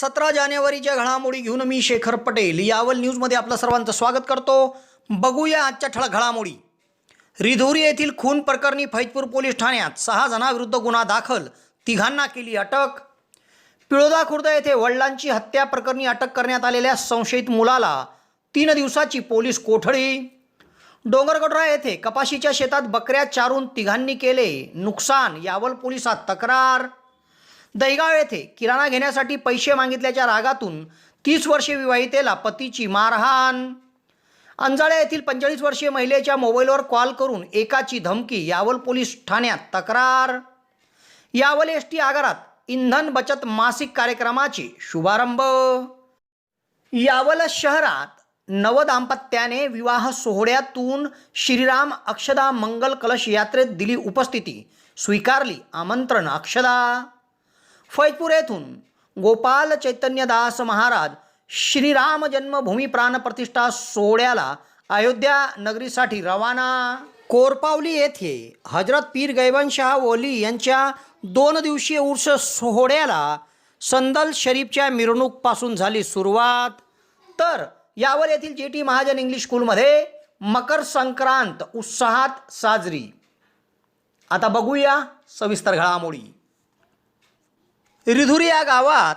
सतरा जानेवारीच्या घडामोडी घेऊन मी शेखर पटेल. यावल न्यूजमध्ये आपलं सर्वांचं स्वागत करतो. बघूया आजच्या ठळक घडामोडी. रिधोरी येथील खून प्रकरणी फैजपूर पोलीस ठाण्यात सहा जणांविरुद्ध गुन्हा दाखल. तिघांना केली अटक. पिळोदा खुर्द येथे वडिलांची हत्या प्रकरणी अटक करण्यात आलेल्या संशयित मुलाला तीन दिवसाची पोलीस कोठडी. डोंगरगडरा येथे कपाशीच्या शेतात बकऱ्या चारून तिघांनी केले नुकसान यावल पोलिसात तक्रार. दहिगाव येथे किराणा घेण्यासाठी पैसे मागितल्याच्या रागातून तीस वर्षे विवाहितेला पतीची मारहाण. अंजाळे येथील पंचेचाळीस वर्षीय महिलेच्या मोबाईलवर कॉल करून एकाची धमकी यावल पोलीस ठाण्यात तक्रार. यावल एस टी आगारात इंधन बचत मासिक कार्यक्रमाचे शुभारंभ. यावल शहरात नवदाम्पत्याने विवाह सोहळ्यातून श्रीराम अक्षदा मंगल कलश यात्रेत दिली उपस्थिती. स्वीकारली आमंत्रण अक्षदा. फैजपूर येथून गोपाल चैतन्यदास महाराज श्रीराम जन्मभूमी प्राणप्रतिष्ठा सोहळ्याला अयोध्या नगरीसाठी रवाना. कोरपावली येथे हजरत पीर गैबनशाह ओली यांच्या दोन दिवसीय उर्स सोहळ्याला संदल शरीफच्या मिरवणूकपासून झाली सुरुवात. तर यावर येथील जे टी महाजन इंग्लिश स्कूलमध्ये मकर संक्रांत उत्साहात साजरी. आता बघूया सविस्तर घडामोडी. रिधुरी या गावात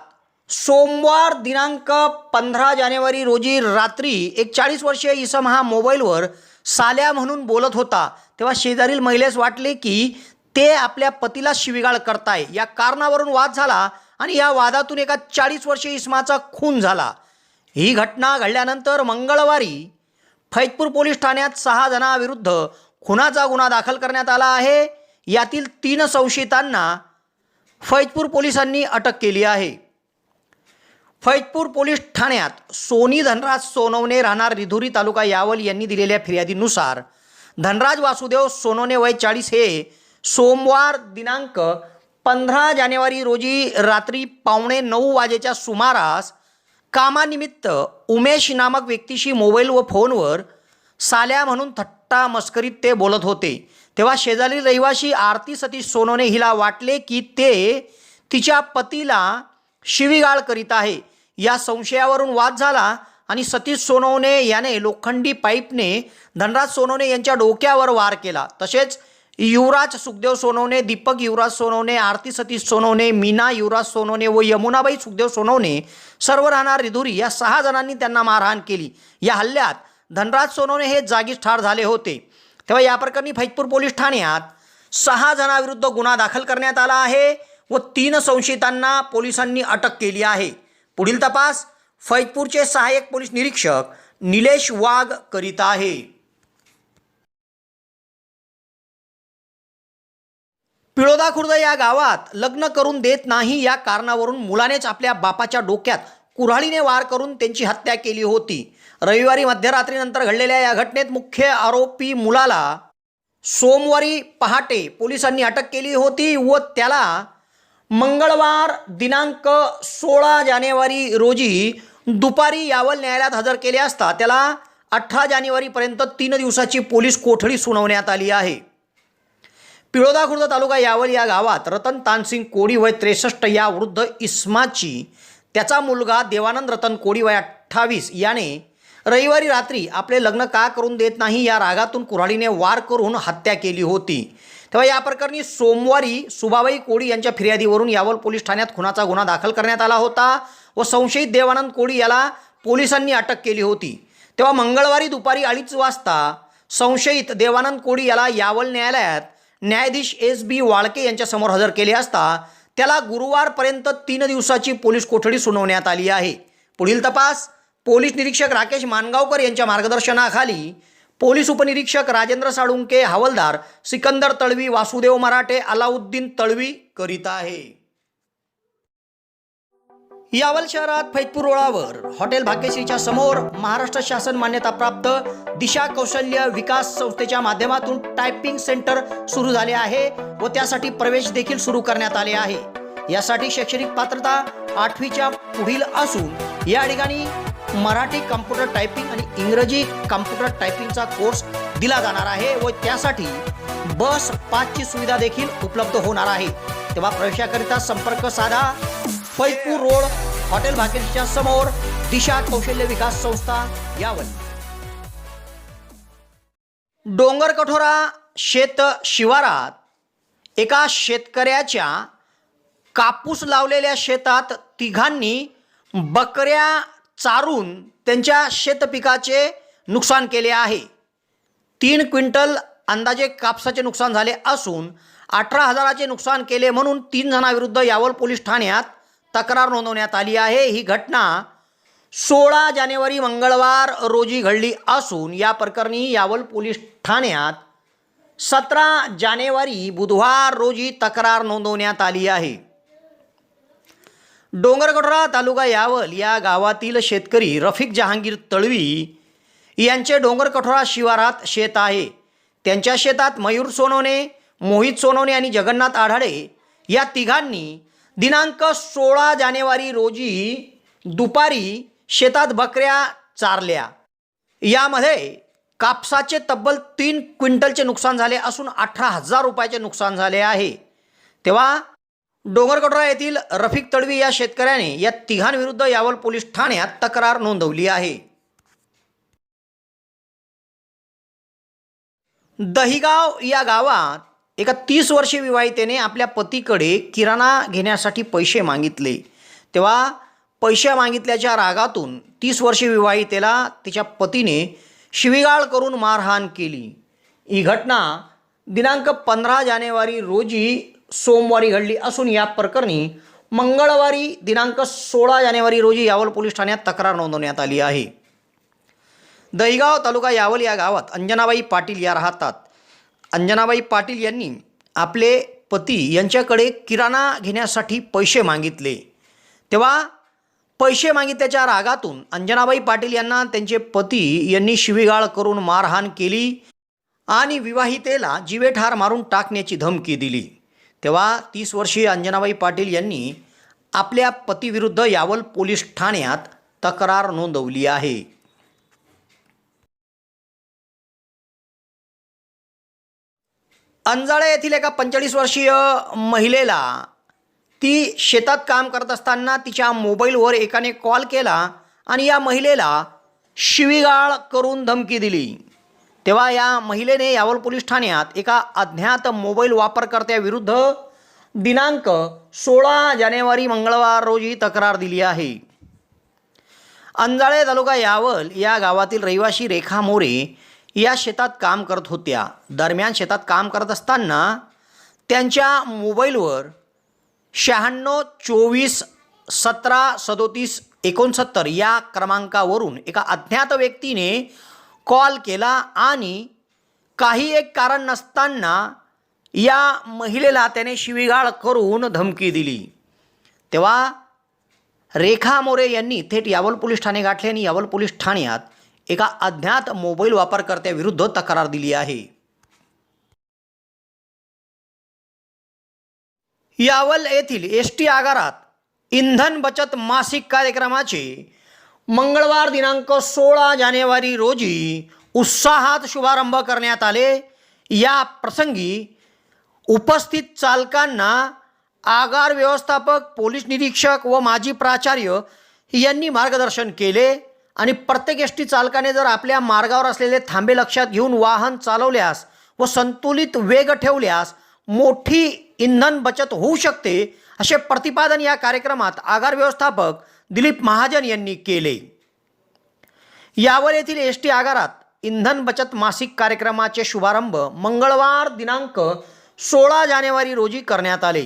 सोमवार दिनांक पंधरा जानेवारी रोजी रात्री एक चाळीस वर्षीय इसम हा मोबाईलवर साल्या म्हणून बोलत होता. तेव्हा शेजारील महिलेस वाटले की ते आपल्या पतीला शिविगाळ करताय. या कारणावरून वाद झाला आणि या वादातून एका चाळीस वर्षीय इसमाचा खून झाला. ही घटना घडल्यानंतर मंगळवारी फैजपूर पोलीस ठाण्यात सहा जणांविरुद्ध खुनाचा गुन्हा दाखल करण्यात आला आहे. यातील तीन संशयितांना फैजपूर पोलिसांनी अटक केली आहे. फैजपूर पोलीस ठाण्यात सोनी धनराज सोनवणे राहणार रिधुरी तालुका यावल यांनी दिलेल्या फिर्यादीनुसार धनराज वासुदेव सोनवणे वय चाळीस हे सोमवार दिनांक पंधरा जानेवारी रोजी रात्री पावणे नऊ वाजेच्या सुमारास कामानिमित्त उमेश नामक व्यक्तीशी मोबाईल व फोनवर साल्या म्हणून थट्टा मस्करीत ते बोलत होते. तेव्हा शेजारील रहिवाशी आरती सतीश सोनोने हिला वाटले की ते तिच्या पतीला शिवीगाळ करीत आहे. या संशयावरून वाद झाला आणि सतीश सोनवणे याने लोखंडी पाईपने धनराज सोनवणे यांच्या डोक्यावर वार केला. तसेच युवराज सुखदेव सोनवणे दीपक युवराज सोनवणे आरती सतीश सोनवणे मीना युवराज सोनवणे व यमुनाबाई सुखदेव सोनवणे सर्व राहणार रिधुरी या सहा जणांनी त्यांना मारहाण केली. या हल्ल्यात धनराज सोनवणे हे जागीच ठार झाले होते. तेव्हा या प्रकरणी फैजपूर पोलीस ठाण्यात सहा जणांविरुद्ध गुन्हा दाखल करण्यात आला आहे व तीन संशयितांना पोलिसांनी अटक केली आहे. पुढील तपास फैजपूरचे सहाय्यक पोलीस निरीक्षक निलेश वाघ करीत आहे. पिळोदा खुर्द या गावात लग्न करून देत नाही या कारणावरून मुलानेच आपल्या बापाच्या डोक्यात कुऱ्हाडीने वार करून त्यांची हत्या केली होती. रविवारी मध्यरात्रीनंतर घडलेल्या या घटनेत मुख्य आरोपी मुलाला सोमवारी पहाटे पोलिसांनी अटक केली होती व त्याला मंगळवार दिनांक सोळा जानेवारी रोजी दुपारी यावल न्यायालयात हजर केले असता त्याला अठरा जानेवारीपर्यंत तीन दिवसाची पोलीस कोठडी सुनावण्यात आली आहे. पिळोदा खुर्द तालुका यावल या गावात रतन तानसिंग कोडी वय त्रेसष्ट या वृद्ध इस्माची त्याचा मुलगा देवानंद रतन कोडी वय अठ्ठावीस याने रविवारी रात्री आपले लग्न का करून देत नाही या रागातून कुऱ्हाडीने वार करून हत्या केली होती. तेव्हा या प्रकरणी सोमवारी सुभाबाई कोडी यांच्या फिर्यादीवरून यावल पोलीस ठाण्यात खुनाचा गुन्हा दाखल करण्यात आला होता व संशयित देवानंद कोडी याला पोलिसांनी अटक केली होती. तेव्हा मंगळवारी दुपारी अडीच वाजता संशयित देवानंद कोडी याला यावल न्यायालयात न्यायाधीश एस बी वाळके यांच्यासमोर हजर केले असता त्याला गुरुवारपर्यंत तीन दिवसाची पोलीस कोठडी सुनावण्यात आली आहे. पुढील तपास पोलीस निरीक्षक राकेश मानगावकर यांच्या मार्गदर्शनाखाली पोलीस उपनिरीक्षक राजेंद्र साळुंके हवालदार सिकंदर तळवी वासुदेव मराठे अलाउद्दीन तळवी करीत आहे. यावल शहरात फैजपूर रोडावर हॉटेल भाग्यश्रीच्या समोर महाराष्ट्र शासन मान्यताप्राप्त दिशा कौशल्य विकास संस्थेच्या माध्यमातून टायपिंग सेंटर सुरू झाले आहे व त्यासाठी प्रवेश देखील सुरू करण्यात आले आहे. यासाठी शैक्षणिक पात्रता आठवीच्या पुढील असून या ठिकाणी मराठी कम्प्युटर टायपिंग आणि इंग्रजी कम्प्युटर टायपिंगचा कोर्स दिला जाणार आहे व त्यासाठी बस पाचची सुविधा देखील उपलब्ध होणार आहे. तेव्हा प्रवेशाकरिता संपर्क साधा. फैपूर रोड हॉटेल भाकेशच्या समोर दिशा कौशल्य विकास संस्था यावल. डोंगर कठोरा शेत शिवारात एका शेतकऱ्याच्या कापूस लावलेल्या शेतात तिघांनी बकऱ्या चारून त्यांच्या शेतपिकाचे नुकसान केले आहे. तीन क्विंटल अंदाजे कापसाचे नुकसान झाले असून अठरा हजाराचे नुकसान केले म्हणून तीन जणांविरुद्ध यावल पोलीस ठाण्यात तक्रार नोंदवण्यात आली आहे. ही घटना सोळा जानेवारी मंगळवार रोजी घडली असून या प्रकरणी यावल पोलीस ठाण्यात सतरा जानेवारी बुधवार रोजी तक्रार नोंदवण्यात आली आहे. डोंगरगडरा तालुका यावल या गावातील शेतकरी रफिक जहांगीर तळवी यांचे डोंगरकठोरा शिवारात शेत आहे. त्यांच्या शेतात मयूर सोनवणे मोहित सोनवणे आणि जगन्नाथ आढाडे या तिघांनी दिनांक सोळा जानेवारी रोजी दुपारी शेतात बकऱ्या चारल्या. यामध्ये कापसाचे तब्बल तीन क्विंटलचे नुकसान झाले असून अठरा हजार रुपयाचे नुकसान झाले आहे. तेव्हा डोंगरकटोरा येथील रफिक तडवी या शेतकऱ्याने या तिघांविरुद्ध यावल पोलीस ठाण्यात तक्रार नोंदवली आहे. दहिगाव या गावात एका तीस वर्षी विवाहितेने आपल्या पतीकडे किराणा घेण्यासाठी पैसे मागितले. तेव्हा पैसे मागितल्याच्या रागातून तीस वर्षीय विवाहितेला तिच्या पतीने शिवीगाळ करून मारहाण केली. ही घटना दिनांक पंधरा जानेवारी रोजी सोमवारी घडली असून या प्रकरणी मंगळवारी दिनांक सोळा जानेवारी रोजी यावल पोलीस ठाण्यात तक्रार नोंदवण्यात आली आहे. दहिगाव तालुका यावल या गावात अंजनाबाई पाटील या राहतात. अंजनाबाई पाटील यांनी आपले पती यांच्याकडे किराणा घेण्यासाठी पैसे मागितले. तेव्हा पैसे मागितल्याच्या रागातून अंजनाबाई पाटील यांना त्यांचे पती यांनी शिवीगाळ करून मारहाण केली आणि विवाहितेला जीवेठार मारून टाकण्याची धमकी दिली. तेव्हा तीस वर्षीय अंजनाबाई पाटील यांनी आपल्या पतीविरुद्ध यावल पोलीस ठाण्यात तक्रार नोंदवली आहे. अंजाळे येथील एका पंचेचाळीस वर्षीय महिलेला ती शेतात काम करत असताना तिच्या मोबाईलवर एकाने कॉल केला आणि या महिलेला शिवीगाळ करून धमकी दिली. तेव्हा या महिलेने यावल पोलीस ठाण्यात एका अज्ञात मोबाईल वापरकर्त्याविरुद्ध दिनांक सोळा जानेवारी मंगळवार रोजी तक्रार दिली आहे. अंजाळे तालुका यावल या गावातील रहिवाशी रेखा मोरे या शेतात काम करत होत्या. दरम्यान शेतात काम करत असताना त्यांच्या मोबाईलवर शहाण्णव चोवीस सतरा सदोतीस एकोणसत्तर या क्रमांकावरून एका अज्ञात व्यक्तीने कॉल केला आणि काही एक कारण नसताना या महिलेला त्याने शिवीगाळ करून धमकी दिली. तेव्हा रेखा मोरे यांनी थेट यावल पोलीस ठाणे गाठले आणि यावल पोलीस ठाण्यात एका अज्ञात मोबाईल वापरकर्त्याविरुद्ध तक्रार दिली आहे. यावल येथील एस टी आगारात इंधन बचत मासिक कार्यक्रमाचे मंगळवार दिनांक सोळा जानेवारी रोजी उत्साहात शुभारंभ करण्यात आले. या प्रसंगी उपस्थित चालकांना आगार व्यवस्थापक पोलीस निरीक्षक व माजी प्राचार्य यांनी मार्गदर्शन केले आणि प्रत्येक एस टी चालकाने जर आपल्या मार्गावर असलेले थांबे लक्षात घेऊन वाहन चालवल्यास व संतुलित वेग ठेवल्यास मोठी इंधन बचत होऊ शकते असे प्रतिपादन या कार्यक्रमात आगार व्यवस्थापक दिलीप महाजन यांनी केले. यावर येथील एस टी आगारात इंधन बचत मासिक कार्यक्रमाचे शुभारंभ मंगळवार दिनांक सोळा जानेवारी रोजी करण्यात आले.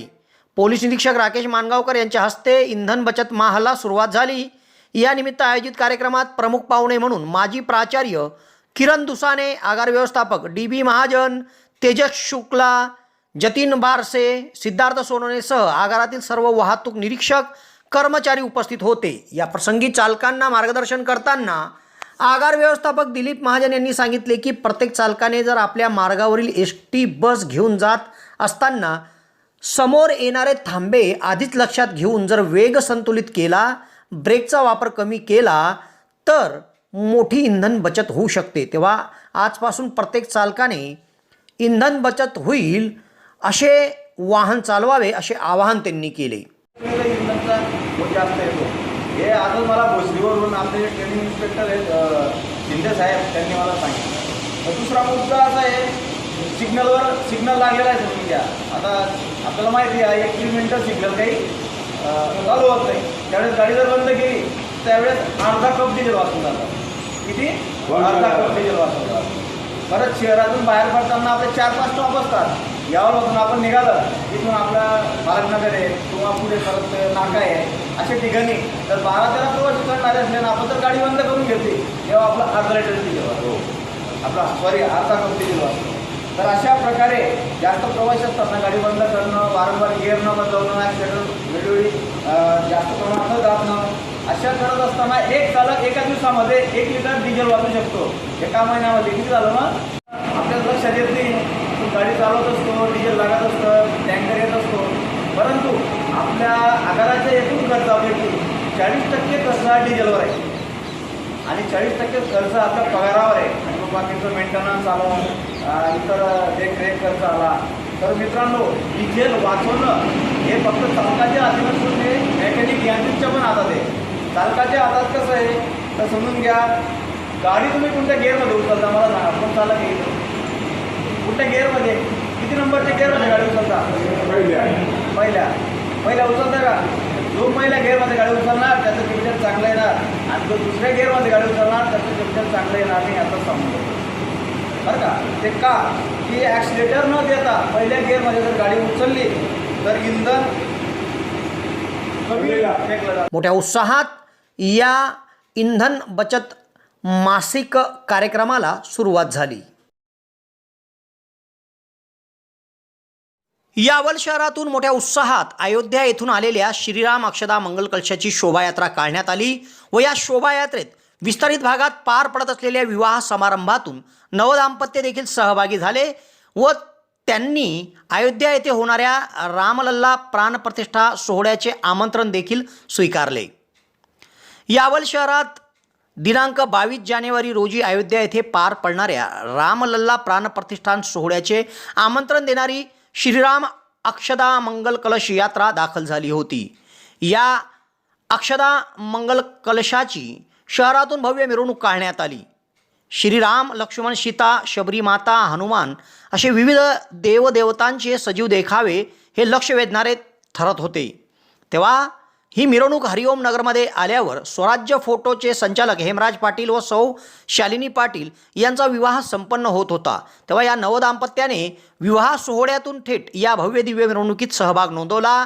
पोलीस निरीक्षक राकेश मानगावकर यांच्या हस्ते इंधन बचत माहाला सुरुवात झाली. या निमित्त आयोजित कार्यक्रमात प्रमुख पाहुणे म्हणून माजी प्राचार्य किरण दुसाने आगार व्यवस्थापक डी बी महाजन तेजस शुक्ला जतीन बारसे सिद्धार्थ सोनवणेसह आगारातील सर्व वाहतूक निरीक्षक कर्मचारी उपस्थित होते. या प्रसंगी चालकांना मार्गदर्शन करताना आगार व्यवस्थापक दिलीप महाजन यांनी सांगितले की प्रत्येक चालकाने जर आपल्या मार्गावरील एस टी बस घेऊन जात असताना समोर येणारे थांबे आधीच लक्षात घेऊन जर वेग संतुलित केला ब्रेकचा वापर कमी केला तर मोठी इंधन बचत होऊ शकते. तेव्हा आजपासून प्रत्येक चालकाने इंधन बचत होईल असे वाहन चालवावे असे आवाहन त्यांनी केले. इंधनचा जास्त येतो हे आजच मला भोसरीवरून आपले जे ट्रेनिंग इन्स्पेक्टर आहेत शिंदे साहेब त्यांनी मला सांगितलं. दुसरा मुद्दा असा आहे सिग्नलवर सिग्नल लागलेला आहे घ्या. आता आपल्याला माहिती आहे एक किलोमीटर सिग्नल काही चालू होत नाही. त्यावेळेस गाडी जर बंद केली त्यावेळेस अर्धा कप डिझेल वाचून जातात किती? अर्धा कप डिझेल वाचून जातात परत शहरातून बाहेर पडताना आपले चार पाच स्टॉप असतात. यावर आपण निघालं. तिथून आपला बालकनगर आहे किंवा पुढे परत नाका आहे अशा ठिकाणी. तर बारा तेरा प्रवासी करणारे असले ना आपण तर गाडी बंद करून घेतली. तेव्हा आपला अर्धा लिटर डिझेल वाचतो आपला सॉरी अर्धा कप डिझेल वाचतो तर अशा प्रकारे जास्त प्रवासी असताना गाडी बंद करणं वारंवार गिअर न बदलणं ॲक्सिडेंट वेळोवेळी जास्त प्रमाणात न जाणं अशा करत असताना एक चालक एका दिवसामध्ये एक लिटर डिझेल वापरू शकतो. एका महिन्यामध्ये किती झालं मग? आपल्याला लक्षात येत नाही. गाडी चालवत असतो डिझेल लागत असतं टँकर येत असतो. परंतु आपल्या आगाराच्या एकूण खर्चापैकी चाळीस टक्के खर्च हा डिझेलवर आहे. आणि चाळीस टक्के खर्च आपल्या पगारावर आहे. आणि मग बाकीचं मेंटेनन्स आलं इतर देखरेख खर्च आला. तर मित्रांनो डिझेल वाचवणं हे फक्त चालकाच्या आधी नसून ते मेकॅनिक यांत्रिकच्या पण हातात आहे. चालकाच्या हातात कसं आहे तर समजून घ्या. गाडी तुम्ही कोणत्या गेअरमध्ये उचलता? मला सांगा. कोण चालक येईल कुठल्या गेअरमध्ये किती नंबरच्या गेअरमध्ये गाडी उचलता? पहिल्या. पहिल्या. उचलता का? जो पहिल्या गेअरमध्ये गाडी उचलणार त्याचं किमतीत चांगलं येणार. आणि जो दुसऱ्या गेअरमध्ये गाडी उचलणार त्याचं किमतीत चांगलं येणार नाही आता सांगतो बरं का? ते का? की ॲक्सिलेटर न देता पहिल्या गेअरमध्ये जर गाडी उचलली तर इंधन कमी मोठ्या उत्साहात या इंधन बचत मासिक कार्यक्रमाला सुरुवात झाली. यावल शहरातून मोठ्या उत्साहात अयोध्या येथून आलेल्या श्रीराम अक्षदा मंगल कलशाची शोभायात्रा काढण्यात आली व या शोभायात्रेत विस्तारित भागात पार पडत असलेल्या विवाह समारंभातून नवदाम्पत्य देखील सहभागी झाले व त्यांनी अयोध्या येथे होणाऱ्या रामलल्ला प्राणप्रतिष्ठा सोहळ्याचे आमंत्रण देखील स्वीकारले. यावल शहरात दिनांक बावीस जानेवारी रोजी अयोध्या येथे पार पडणाऱ्या रामलल्ला प्राणप्रतिष्ठान सोहळ्याचे आमंत्रण देणारी श्रीराम अक्षदा मंगल कलश यात्रा दाखल झाली होती. या अक्षदा मंगल कलशाची शहरातून भव्य मिरवणूक काढण्यात आली. श्रीराम लक्ष्मण सीता शबरी माता हनुमान असे विविध देवदेवतांचे सजीव देखावे हे लक्ष वेधणारे ठरत होते. तेव्हा ही मिरवणूक हरिओम नगरमध्ये आल्यावर स्वराज्य फोटोचे संचालक हेमराज पाटील व सौ शालिनी पाटील यांचा विवाह संपन्न होत होता. तेव्हा या नवदाम्पत्याने विवाह सोहळ्यातून थेट या भव्य दिव्य मिरवणुकीत सहभाग नोंदवला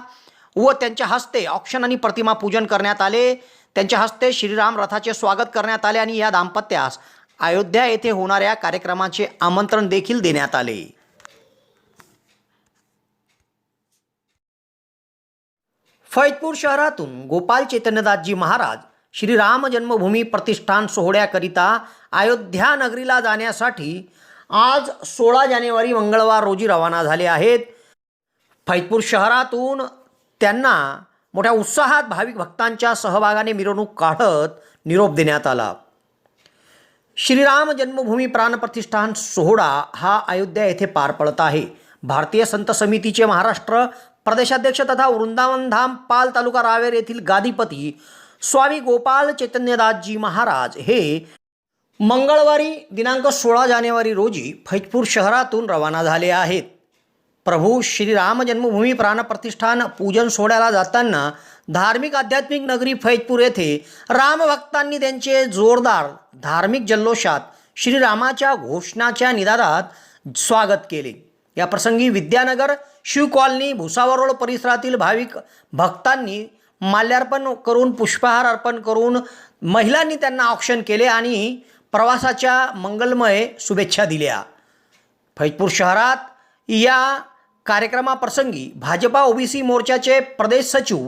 व त्यांच्या हस्ते ऑक्शन आणि प्रतिमा पूजन करण्यात आले. त्यांच्या हस्ते श्रीराम रथाचे स्वागत करण्यात आले आणि या दाम्पत्यास अयोध्या येथे होणाऱ्या कार्यक्रमाचे आमंत्रण देखील देण्यात आले. फैजपूर शहरातून गोपाल चैतन्यदासजी महाराज श्रीराम जन्मभूमी प्रतिष्ठान सोहळ्याकरिता अयोध्या नगरीला जाण्यासाठी आज सोळा जानेवारी मंगळवार रोजी रवाना झाले आहेत. फैजपूर शहरातून त्यांना मोठ्या उत्साहात भाविक भक्तांच्या सहभागाने मिरवणूक काढत निरोप देण्यात आला. श्रीराम जन्मभूमी प्राणप्रतिष्ठान सोहळा हा अयोध्या येथे पार पडत आहे. भारतीय संत समितीचे महाराष्ट्र प्रदेशाध्यक्ष तथा वृंदावनधाम पाल तालुका रावेर येथील गादीपती स्वामी गोपाल चैतन्यदासजी महाराज हे मंगळवारी दिनांक सोळा जानेवारी रोजी फैजपूर शहरातून रवाना झाले आहेत. प्रभू श्रीराम जन्मभूमी प्राणप्रतिष्ठान पूजन सोहळ्याला जाताना धार्मिक आध्यात्मिक नगरी फैजपूर येथे रामभक्तांनी त्यांचे जोरदार धार्मिक जल्लोषात श्रीरामाच्या घोषणाच्या निनादात स्वागत केले. या प्रसंगी विद्यानगर शिव कॉलनी भुसावळ रोड परिसरातील भाविक भक्तांनी माल्यार्पण करून पुष्पहार अर्पण करून महिलांनी त्यांना ऑक्शन केले आणि प्रवासाच्या मंगलमय शुभेच्छा दिल्या. फैजपूर शहरात या कार्यक्रमाप्रसंगी भाजपा ओबीसी मोर्चाचे प्रदेश सचिव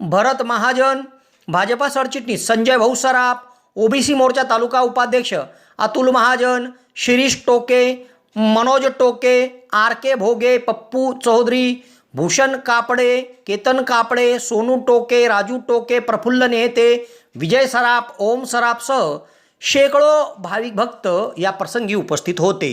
भरत महाजन भाजपा सरचिटणीस संजय भाऊ सराफ ओबीसी मोर्चा तालुका उपाध्यक्ष अतुल महाजन शिरीष टोके मनोज टोके आर के भोगे पप्पू चौधरी भूषण कापडे केतन कापडे सोनू टोके राजू टोके प्रफुल्ल नेते विजय सराफ ओम सराफसह शेकडो भाविक भक्त या प्रसंगी उपस्थित होते.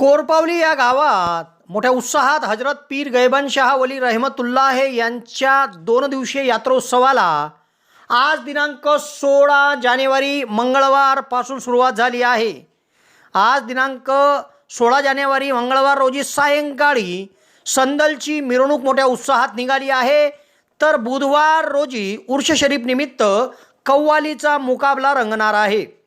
कोरपावली या गावात मोठ्या उत्साहात हजरत पीर गैबन शाह वली रहमतुल्लाह यांच्या दोन दिवसीय यात्रोत्सवाला आज दिनांक सोळा जानेवारी मंगळवारपासून सुरुवात झाली आहे. आज दिनांक सोळा जानेवारी मंगळवार रोजी सायंकाळी संदलची मिरवणूक मोठ्या उत्साहात निघाली आहे. तर बुधवार रोजी उर्ष शरीफ निमित्त कव्वालीचा मुकाबला रंगणार आहे.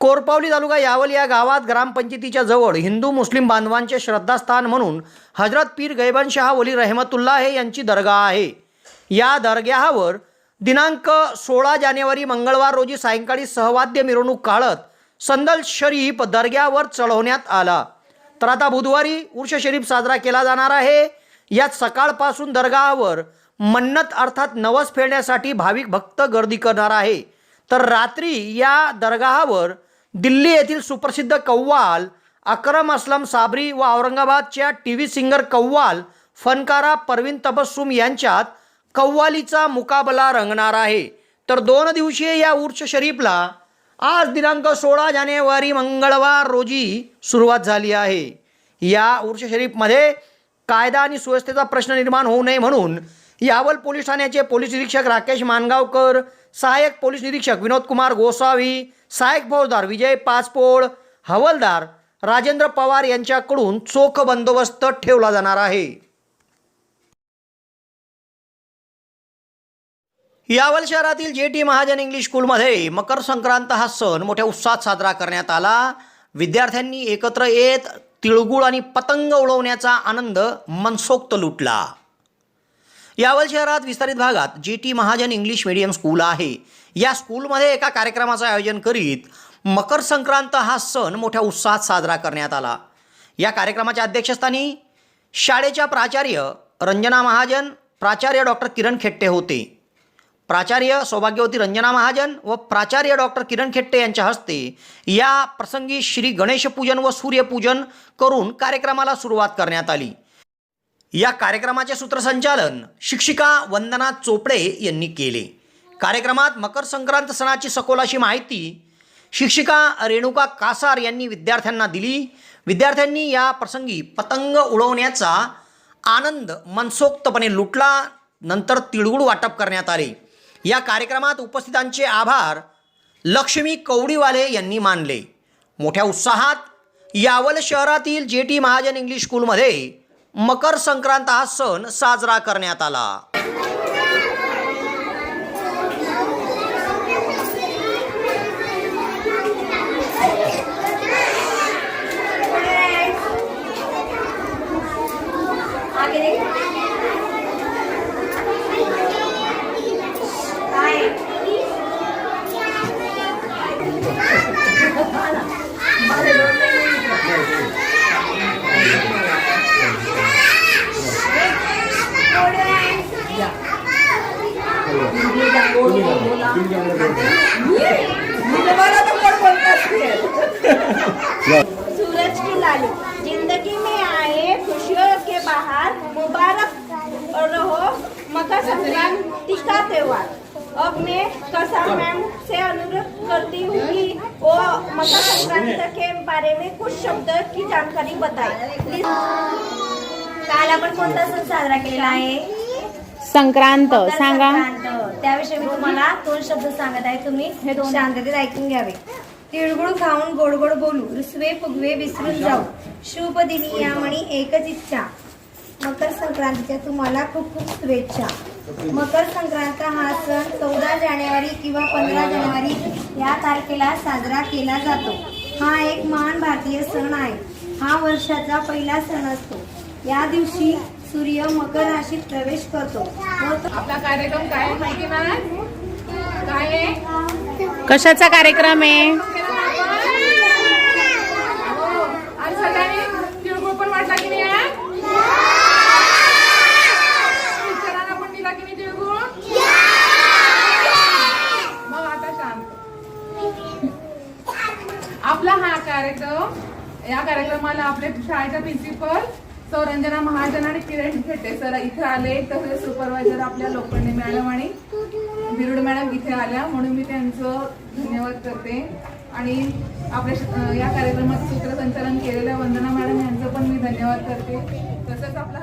कोरपावली तालुका यावल या गावात ग्रामपंचायतीच्या जवळ हिंदू मुस्लिम बांधवांचे श्रद्धास्थान म्हणून हजरत पीर गैबन शाह वली हे यांची दर्गा आहे. या दर्ग्यावर दिनांक सोळा जानेवारी मंगळवार रोजी सायंकाळी सहवाद्य मिरवणूक काढत संदल शरीफ दर्ग्यावर चढवण्यात आला. तर आता बुधवारी उर्ष शरीफ साजरा केला जाणार आहे. यात सकाळपासून दर्गावर मन्नत अर्थात नवस फेडण्यासाठी भाविक भक्त गर्दी करणार आहे. तर रात्री या दर्गावर दिल्ली येथील सुप्रसिद्ध कव्वाल अक्रम असलम साबरी व औरंगाबादच्या टी व्ही सिंगर कव्वाल फनकारा परवीन तबस्सुम यांच्यात कव्वालीचा मुकाबला रंगणार आहे. तर दोन दिवसीय या उर्ष शरीफला आज दिनांक सोळा जानेवारी मंगळवार रोजी सुरुवात झाली आहे. या उर्ष शरीफमध्ये कायदा आणि सुव्यवस्थेचा प्रश्न निर्माण होऊ नये म्हणून यावल पोलीस ठाण्याचे पोलीस निरीक्षक राकेश मानगावकर सहाय्यक पोलीस निरीक्षक विनोद कुमार गोसावी सहाय्यक फौजदार विजय पाचपोळ हवलदार राजेंद्र पवार यांच्याकडून चोख बंदोबस्त ठेवला जाणार आहे. यावल शहरातील जे टी महाजन इंग्लिश स्कूलमध्ये मकर संक्रांत हा सण मोठ्या उत्साहात साजरा करण्यात आला. विद्यार्थ्यांनी एकत्र येत तिळगुळ आणि पतंग उडवण्याचा आनंद मनसोक्त लुटला. यावल शहरात विस्तारित भागात J T Mahajan English medium school आहे. या स्कूलमध्ये एका कार्यक्रमाचं आयोजन करीत मकर संक्रांत हा सण मोठ्या उत्साहात साजरा करण्यात आला. या कार्यक्रमाच्या अध्यक्षस्थानी शाळेच्या प्राचार्य रंजना महाजन प्राचार्य डॉक्टर किरण खेट्टे होते. प्राचार्य सौभाग्यवती रंजना महाजन व प्राचार्य डॉक्टर किरण खेट्टे यांच्या हस्ते या प्रसंगी श्री गणेशपूजन व सूर्यपूजन करून कार्यक्रमाला सुरुवात करण्यात आली. या कार्यक्रमाचे सूत्रसंचालन शिक्षिका वंदना चोपडे यांनी केले. कार्यक्रमात मकर संक्रांत सणाची सखोल अशी माहिती शिक्षिका रेणुका कासार यांनी विद्यार्थ्यांना दिली. विद्यार्थ्यांनी या प्रसंगी पतंग उडवण्याचा आनंद मनसोक्तपणे लुटला. नंतर तिळगुळ वाटप करण्यात आले. या कार्यक्रमात उपस्थितांचे आभार लक्ष्मी कवडीवाले यांनी मानले. मोठ्या उत्साहात यावल शहरातील जे टी महाजन इंग्लिश स्कूलमध्ये मकर संक्रांत हा सण साजरा करण्यात आला. আগে দেখে मकर संक्रांति के बारे में कुछ शब्द की जानकारी बताए प्लीज काल आपण कोणता सण साजरा केलेला आहे? संक्रांत. मकर सांगा. संक्रांत. त्याविषयी मी तुम्हाला दोन शब्द सांगत आहे. तुम्ही हे दोन. शांततेत ऐकून घ्यावे. तिळगुळ खाऊन गोड गोड बोलू रुसवे फुगवे विसरून जाऊ. शुभ दिनी या म्हणी एकच इच्छा. मकर संक्रांतीच्या तुम्हाला खूप खूप शुभेच्छा. मकर संक्रांत हा सण चौदा जानेवारी किंवा पंधरा जानेवारी या तारखेला साजरा केला जातो. हा एक महान भारतीय सण आहे. हा वर्षाचा पहिला सण असतो. या दिवशी सूर्य मकर राशीत प्रवेश करतो. आपला कार्यक्रम काय आहे माहिती काय आहे? कशाचा कार्यक्रम आहे? ते सर इथे आले तर सुपरवायझर आपल्या लोखंडे मॅडम आणि बिरुड मॅडम इथे आल्या म्हणून मी त्यांचं धन्यवाद करते. आणि आपल्या या कार्यक्रमात सूत्रसंचालन केलेल्या वंदना मॅडम यांचं पण मी धन्यवाद करते. तसंच आपला